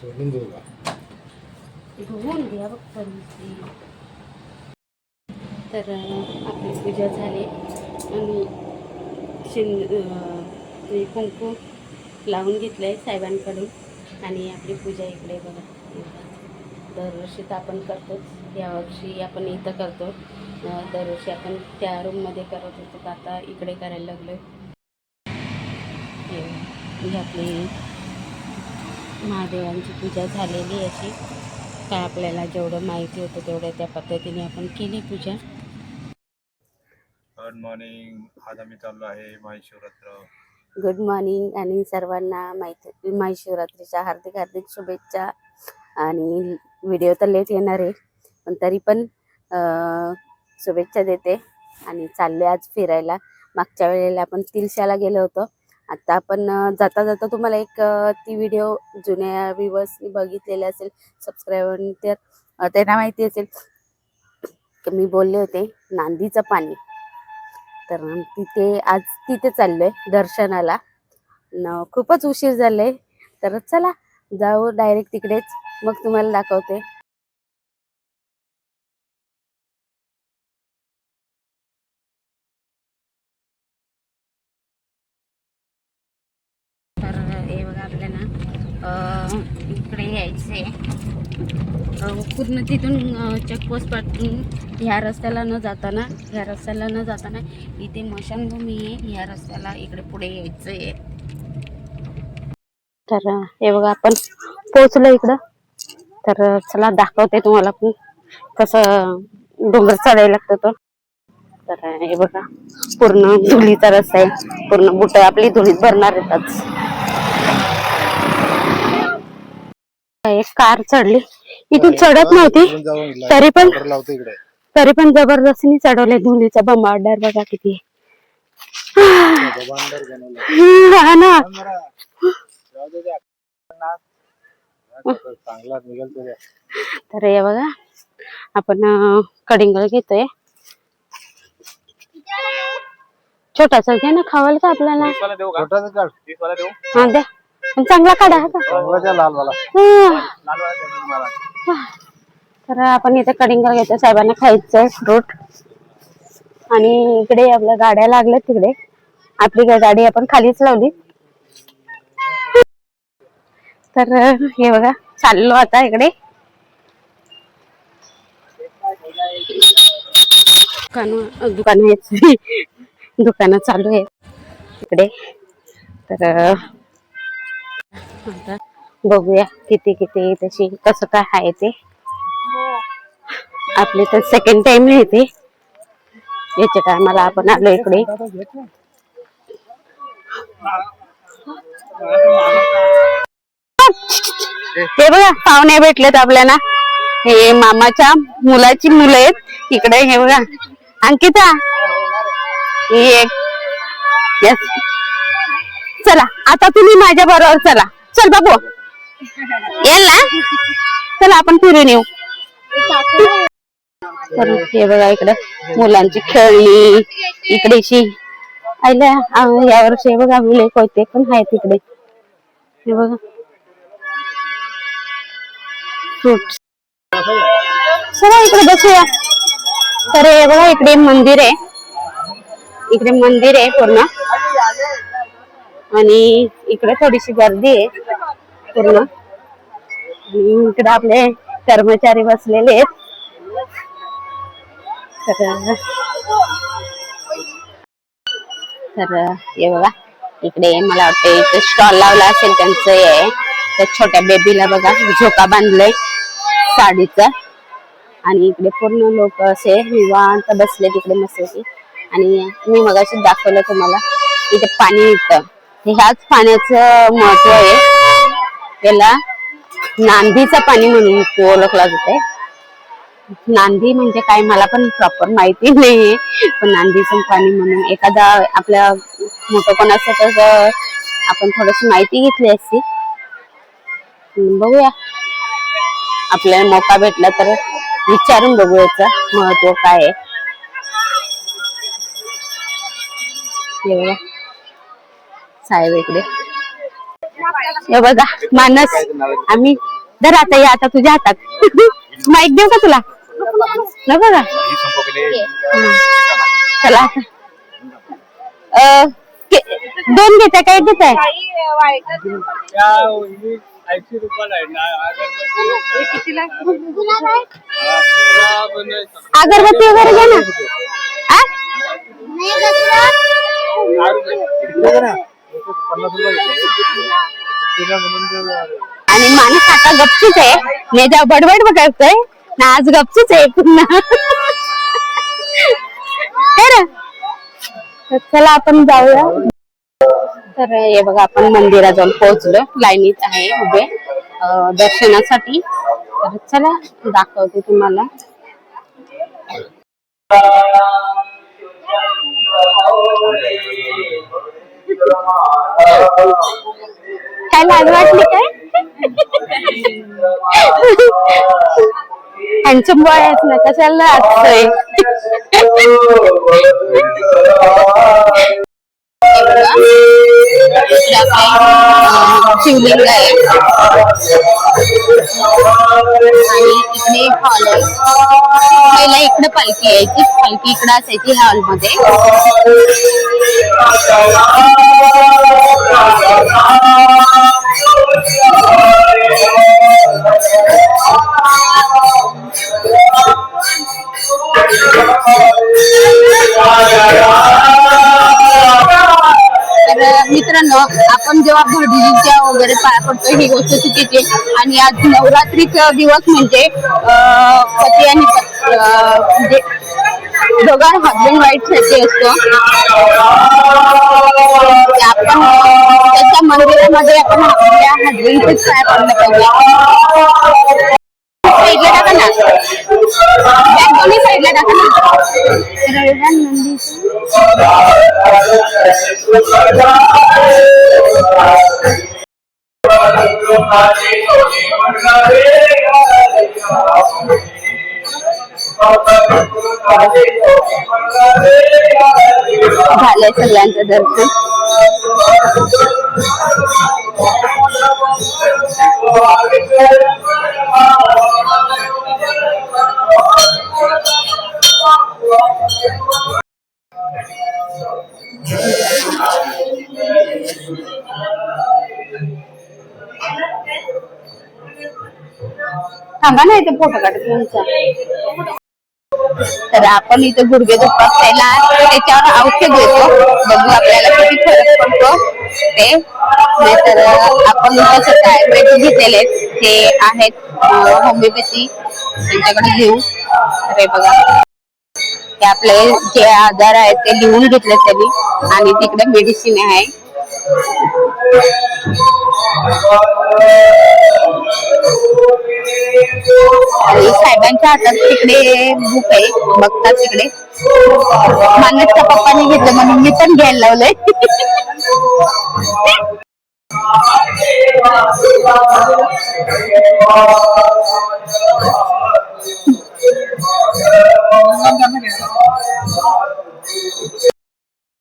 सोडून देऊ का धुवून घ्या फक्त नुसती. तर अं, आपली पूजा झाली आणि शिंद अं, कुंकू लावून घेतलं आहे साहेबांकडून आणि आपली पूजा इकडे बघा दरवर्षी तर आपण करतोच. यावर्षी आपण इथं करतो दरवर्षी आपण त्या रूममध्ये करत होतो. तर आता इकडे करायला लागलो ही आपली महादेवांची पूजा झालेली अशी. काय आपल्याला जेवढं माहिती होतं तेवढं त्या पद्धतीने आपण केली पूजा. गुड मॉर्निंग आज आम्ही चाललो आहे महाशिवरात्र. गुड मॉर्निंग आणि सर्वांना माहिती महाशिवरात्रीच्या हार्दिक हार्दिक शुभेच्छा. आणि व्हिडिओ तर लेट येणार आहे पण तरी पण शुभेच्छा देते. आणि चालले आज फिरायला. मागच्या वेळेला आपण तिलशाला गेलो होतो. आता आपण जाता जाता तुम्हाला एक ती व्हिडिओ जुन्या व्ह्युअर्सनी बघितलेले असेल सबस्क्रायबर तर त्यांना माहिती असेल. की मी बोलले होते नांदीचं पाणी. तर तिथे आज तिथे चाललोय दर्शनाला. न खूपच उशीर झालाय. तर चला जाऊ डायरेक्ट तिकडेच. मग तुम्हाला दाखवते. तर हे बघा आपल्याला इकडे यायचे पूर्ण तिथून चेकपोस्ट पाठवून ह्या रस्त्याला न जाताना ह्या रस्त्याला न जाताना इथे मशानभूमी आहे. ह्या रस्त्याला इकडे पुढे यायचं आहे तर हे बघा आपण पोहोचलो इकडं. तर चला दाखवते तुम्हाला पण कसं डोंगर चढायला लागतं तो. तर हे बघा पूर्ण धुलीचा रस्ता आहे. पूर्ण बुट आपली धुळीत भरणार येतात. एक कार चढली. इथून चढत नव्हती. तरी पण तरी पण जबरदस्तीने चढवले धुलीचा बंबाडर बघा किती हा ना. चांगला निघेल. तर हे बघा आपण अं, कडिंग घेतोय. छोटासा घ्या ना खावाल का आपल्याला? छोटासा काढ. हा द्या. पण चांगला काढा हा का. तर आपण इथे कडिंग घेतो साहेबांना खायचंय फ्रूट. आणि इकडे आपल्या गाड्या लागल्या तिकडे. आपली गाडी आपण खालीच लावली. तर हे बघा चाललो आता इकडे. दुकान दुकान आहेत. दुकानं चालू आहे इकडे. तर आता बघूया किती किती तशी कसं काय आहे ते. आपली तर सेकंड टाइम येते याच्या टायमाला आपण आलो इकडे. हे बघा पाहुणे भेटलेत आपल्याला. हे मामाच्या मुलाची मुलं आहेत. इकडे हे बघा. अंकिता. ही. चला आता तुम्ही माझ्या बरोबर चला. चल बाबू. येल ना? चला आपण फिरून येऊ. तर हे बघा इकडे. मुलांची खेळणी इकडेशी. आयला या वर्षी बघा मुले होते पण आहेत इकडे. हे बघा. फ्रुट्स चला इकडे बसूया. तर हे बघा इकडे मंदिर आहे. इकडे मंदिर आहे पूर्ण. आणि इकडे थोडीशी गर्दी आहे पूर्ण. आणि इकडे आपले कर्मचारी बसलेले आहेत. तर तर हे बघा इकडे मला वाटतं इथे स्टॉल लावला असेल त्यांचं हे. आहे त्या छोट्या बेबीला बघा झोका बांधलंय साडीचा. आणि इकडे पूर्ण लोक असे निवांत बसले तिकडे मस्त आणि मी मगाशी दाखवलं तुम्हाला इथे पाणी येतं. ह्याच पाण्याचं महत्त्व आहे. याला नांदीचं पाणी म्हणून ओळखला जाते नांदी म्हणजे काय मला पण प्रॉपर माहिती नाहीये. पण नांदीचं पाणी म्हणून एखादा आपल्या मोठं कोण असं तर आपण थोडीशी माहिती घेतली असती. बघूया. आपल्याला मौका भेटला तर विचारून बघू याचं महत्त्व काय आहे. बघा. साहेब इकडे. हे बघा मानस. आम्ही धर आता या आता तुझ्या हातात. माईक देऊ का तुला? हं. चला आता. दोन घेताय काय घेताय? ऐंशी रुपयाला अगरबत्ती वगैरे घे ना. आ? आणि माणूस आता गपचीच आहे. नेजा बडबड करतोय ना आज गपचीच आहे पुन्हा. है ना? तर चला आपण जाऊया. तर हे बघा आपण मंदिरात जाऊन पोहोचलो लाईनीत आहे उभे. दर्शनासाठी. तर चला दाखवते तुम्हाला. काय लाज वाटली काय? हँडसम बॉय आहेत ना कशाला असतोय शिवलिंग आहे आणि इकडे हॉल आहे पहिला इकडे पालखी यायची पालखी इकडे असायची ह्या हॉलमध्ये तर मित्रांनो आपण जेव्हा भटजीच्या वगैरे पाया पडतो ही गोष्ट चुकीची आणि आज नवरात्रीचा दिवस म्हणजे पती आणि म्हणजे दोघां हजबंड वाईटसाठी असतो. आपण त्याच्या मंदिरामध्ये आपण आपल्या हजबंडचीच पाया पडलं पाहिजे. तर एवढ्या नंदीचं झालंय सगळ्यांचं दर्शन. इथे फोटो काढत तुमचा. तर आपण इथे गुडघे दुखतात त्याला त्याच्यावर औषध देतो. बघू आपल्याला किती फरक पडतो. ते. नाहीतर आपण कसं काय आयुर्वेदिक घेतलेले आहेत, ते आहेत होमिओपॅथी त्यांच्याकडे घेऊ. अरे बघा. ते आपले जे आजार आहेत ते लिहून घेतले त्यांनी. आणि तिकडे मेडिसिन आहे. साहेबांच्या हातात तिकडे बुक आहे बघतात तिकडे. मानसच्या पप्पाने घेतलं म्हणून मी पण घ्यायला लावलंय.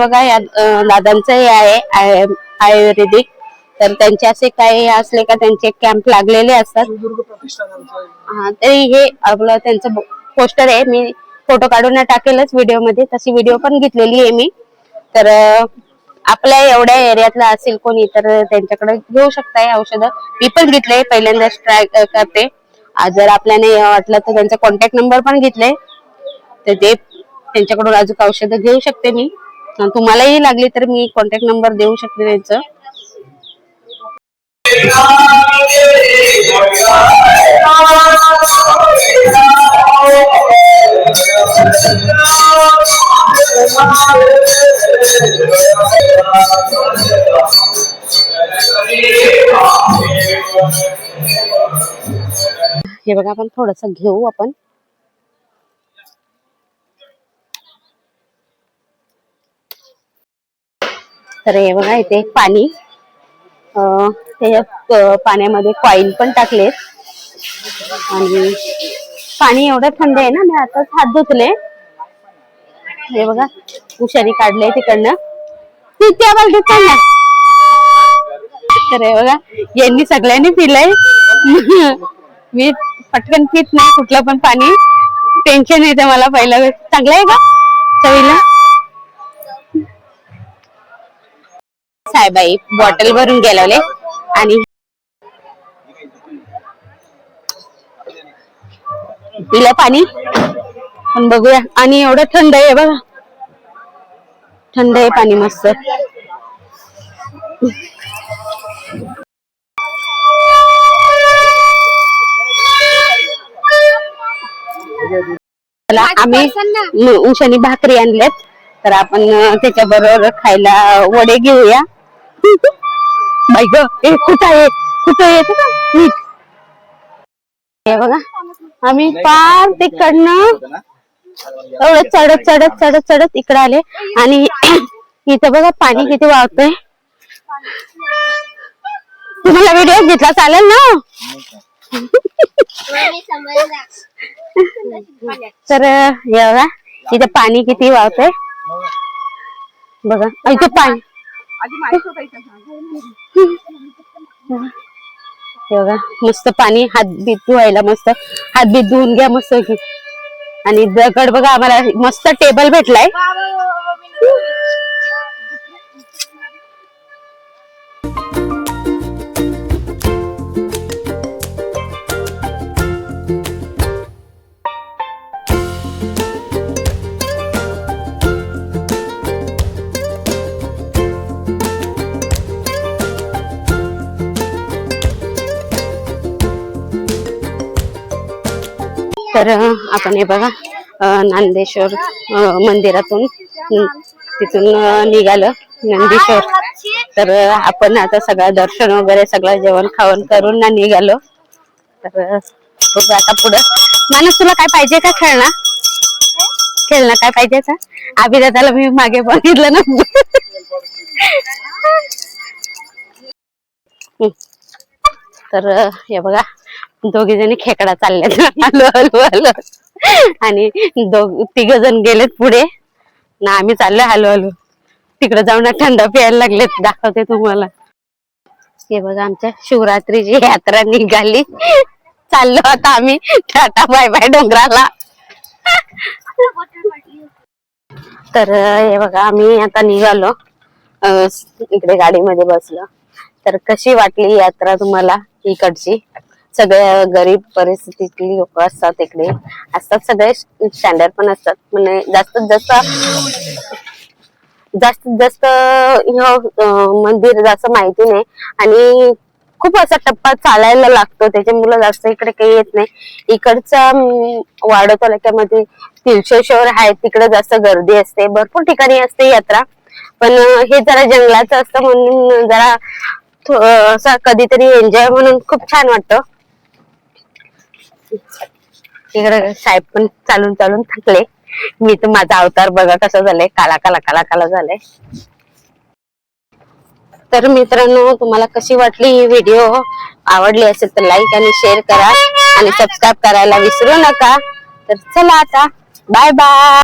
बघा या दादांचं हे आहे आयुर्वेदिक. तर त्यांचे असे काही असले का त्यांचे कॅम्प लागलेले असतात. हा तरी हे आपलं त्यांचं पोस्टर आहे. मी फोटो काढून टाकेलच व्हिडिओमध्ये तशी व्हिडिओ पण घेतलेली आहे मी. तर आपल्या एवढ्या एरियातला असेल कोणी तर त्यांच्याकडे घेऊ शकताय औषधं. मी पण घेतले पहिल्यांदाच ट्राय करते. जर आपल्याने वाटलं तर त्यांचा कॉन्टॅक्ट नंबर पण घेतले. तर ते त्यांच्याकडून अजून औषधं घेऊ शकते मी. तुम्हालाही लागली तर मी कॉन्टॅक्ट नंबर देऊ शकते त्यांचं. हे बघा आपण थोडस घेऊ आपण. तर हे बघा इथे पाणी. अं, त्याच्यात पाण्यामध्ये कॉईल पण टाकलेत. आणि पाणी एवढं थंड आहे ना मी आताच हात धुतले. हे बघा हुशारी काढले तिकडनं. तिथे त्या बालदीत पण तर हे बघा यांनी सगळ्यांनी पिलंय. मी पटकन पित नाही कुठलं पण पाणी. टेन्शन येते मला पहिलं. चांगलं आहे का? चवीला? साहेबाई बॉटल भरून गेलवले आणि पिलं पाणी? पण बघूया. आणि एवढं थंड आहे बघा. थंड आहे पाणी मस्त. आम्ही उशानी भाकरी आणल्यात. तर आपण त्याच्या बरोबर खायला वडे घेऊया. बाई ग ए कुठं आहे? कुठं येत नीट हे बघा आम्ही पार तिकडनं एवढं चढत चढत चढत चढत इकडे आले. आणि इथं बघा पाणी किती वाहतंय. तुम्हाला व्हिडिओ घेतला चालेल ना? तर हे बघा इथं पाणी किती वाहतंय. बघा इथं पाणी. हे बघा मस्त पाणी हात बीत धुवायला मस्त. हात बीत धुवून घ्या मस्त. आणि दगड बघा आम्हाला मस्त टेबल भेटलाय. तर आपण हे बघा नांदेश्वर मंदिरातून तिथून निघालं नंदीश्वर तर आपण आता सगळं दर्शन वगैरे सगळं जेवण खावण करून ना निघालो. तर बघू आता पुढं. मानस तुला काय पाहिजे का खेळणा? खेळणं काय पाहिजे का अभिदादाला मी मागे बघितलं ना. तर हे बघा दोघे जणी खेकडा चालल्यात. हलू हलू हलो आणि दोघ तिघ जण गेलेत पुढे. ना आम्ही चाललोय हलू हलू तिकडे जाऊन थंड प्यायला लागलेत. दाखवते तुम्हाला. हे बघा आमच्या शिवरात्रीची यात्रा निघाली. चाललो आता आम्ही. टाटा बाय बाय डोंगराला. तर हे बघा आम्ही आता निघालो. इकडे गाडीमध्ये बसलो. तर कशी वाटली यात्रा तुम्हाला इकडची? सगळ्या गरीब परिस्थितीतली लोक असतात इकडे. असतात सगळे स्टँडर्ड पण असतात. म्हणजे जास्तीत जास्त जास्तीत जास्त मंदिर जास्त माहिती नाही. आणि खूप असा टप्पा चालायला लागतो. त्याच्यामुळे जास्त इकडे काही येत नाही. इकडचा अं, वाडा तालुक्यामध्ये तिलशेश्वर आहे तिकडे जास्त गर्दी असते. भरपूर ठिकाणी असते यात्रा. पण हे जरा जंगलाचं असतं म्हणून जरा असं कधीतरी एन्जॉय म्हणून खूप छान वाटतं. साहेब पण चालून चालून थकले. मी तर माझा अवतार बघा कसा झालाय. काला काला काला काला झालाय. तर मित्रांनो तुम्हाला कशी वाटली ही व्हिडिओ आवडली असेल तर लाईक आणि शेअर करा. आणि सबस्क्राईब करायला विसरू नका. तर चला आता. Bye bye